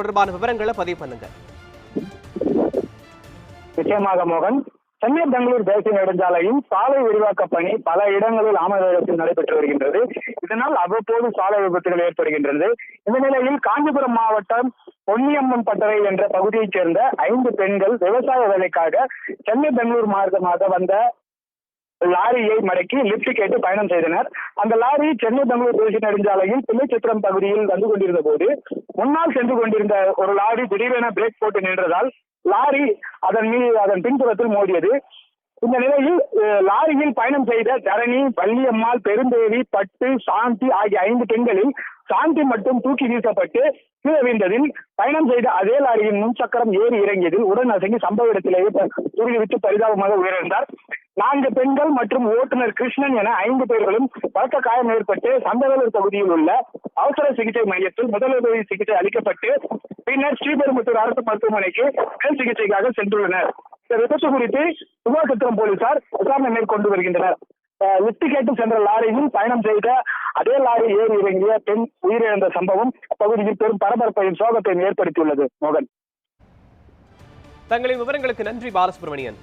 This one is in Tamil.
தொடர்பான விவரங்களை பதிவு பண்ணுங்க நிச்சயமாக மோகன். சென்னை பெங்களூர் தேசிய நெடுஞ்சாலையின் சாலை விரிவாக்க பணி பல இடங்களில் ஆமவேகத்தில் நடைபெற்று வருகின்றது. இதனால் அவ்வப்போது சாலை விபத்துகள் ஏற்படுகின்றது. இந்த நிலையில் காஞ்சிபுரம் மாவட்டம் பொன்னியம்மன் பட்டறை என்ற பகுதியைச் சேர்ந்த ஐந்து பெண்கள் விவசாய வேலைக்காக சென்னை பெங்களூர் மார்க்கமாக வந்த லாரியை மடக்கி லிப்ட் கேட்டு பயணம் செய்தனர். அந்த லாரி சென்னை பெங்களூர் தேசிய நெடுஞ்சாலையில் பிள்ளைச்சித்திரம் பகுதியில் வந்து கொண்டிருந்த போது முன்னால் சென்று கொண்டிருந்த ஒரு லாரி திடீரென பிரேக் போட்டு நின்றதால் லாரி அதன் மீது அதன் பின்புறத்தில் மோதியது. இந்த நிலையில் லாரியில் பயணம் செய்த தரணி வள்ளியம்மாள் பெருந்தேவி பட்டு சாந்தி ஆகிய ஐந்து பெண்களில் சாந்தி மட்டும் தூக்கி வீசப்பட்டு கீழே வீழ்ந்ததில் பயணம் செய்த அதே லாரியின் முன் சக்கரம் ஏறி இறங்கியதில் உடன் அசங்கி சம்பவ இடத்திலேயே ப- துருவிவிட்டு பரிதாபமாக உயிரிழந்தார். நான்கு பெண்கள் மற்றும் ஓட்டுநர் கிருஷ்ணன் என ஐந்து பேர்களும் பலத்த காயம் ஏற்பட்டு சந்தவேலூர் பகுதியில் உள்ள அவசர சிகிச்சை மையத்தில் முதலுதவி சிகிச்சை அளிக்கப்பட்டு பின்னர் ஸ்ரீபெரும்புத்தூர் அரசு மருத்துவமனைக்கு மேல் சிகிச்சைக்காக சென்றுள்ளனர். இந்த விபத்து குறித்து சுபாசத்திரம் போலீசார் விசாரணை மேற்கொண்டு வருகின்றனர். லிப்ட் கேட்டு சென்ற லாரியில் பயணம் செய்த அதே லாரி ஏறி இறங்கிய பெண் உயிரிழந்த சம்பவம் அப்பகுதியில் பெரும் பரபரப்பையும் சோகத்தையும் ஏற்படுத்தியுள்ளது. மோகன். தங்களின் விவரங்களுக்கு நன்றி பாலசுப்ரமணியன்.